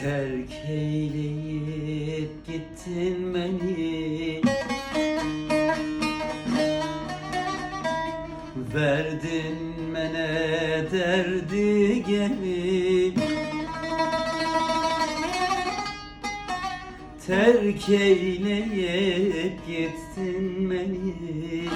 Terk eyleyip gittin beni. Verdin mene derdi gelip Terk eyleyip gittin beni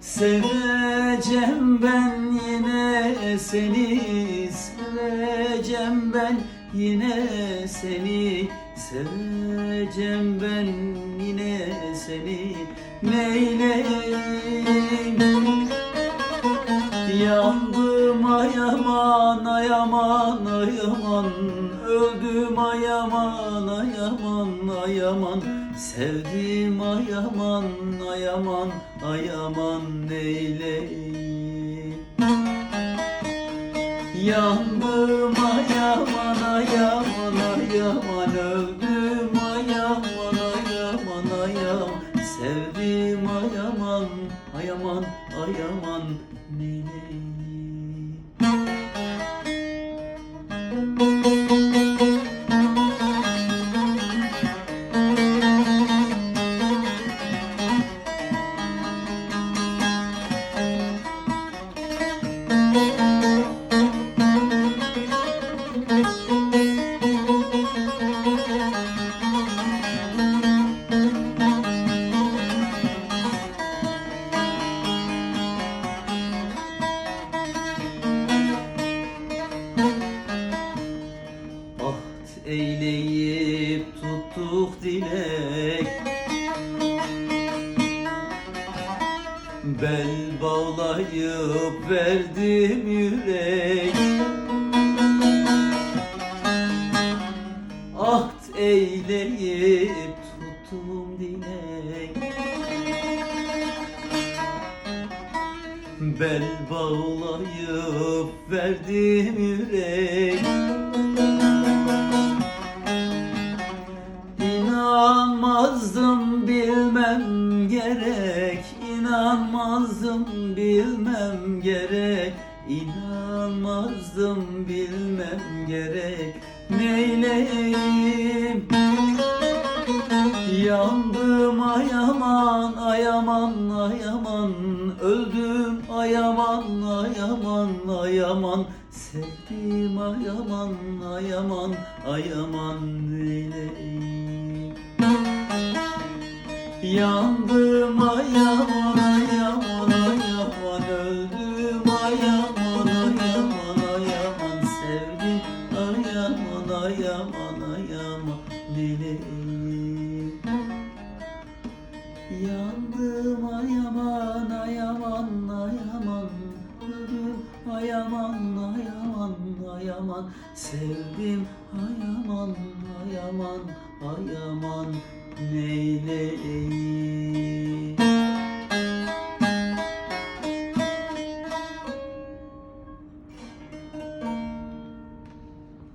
Seveceğim ben yine seni Seveceğim ben yine seni Seveceğim ben yine seni. Neyleyim? Yandım ayaman ayaman ayaman Öldüm ayaman ayaman ayaman Sevdim ayaman ayaman ayaman neyleyim Yandım ayaman ayaman ayaman Öldüm ayaman ayaman ayaman Sevdim ayaman ayaman ayaman Neyleyim Ahd eyleyip tuttuk dilek. Bel bağlayıp verdim yürek. Ahd eyleyip tuttum dilek. Bel bağlayıp verdim yürek İnanmazdım bilmem gerek. İnanmazdım bilmem gerek. İnanmazdım bilmem gerek. Neyleyim? Yandım ayaman ayaman ayaman Öldüm ayaman ayaman ayaman Sevdim ayaman ayaman ayaman neyleyim Yandım ayaman ayaman ayaman Öldüm ayaman ayaman ayaman Sevdim ayaman ayaman ayaman Dileyim Yandım ayaman ayaman ayaman Öldüm ayaman ayaman ayaman Sevdim ayaman ayaman ayaman neyleyim?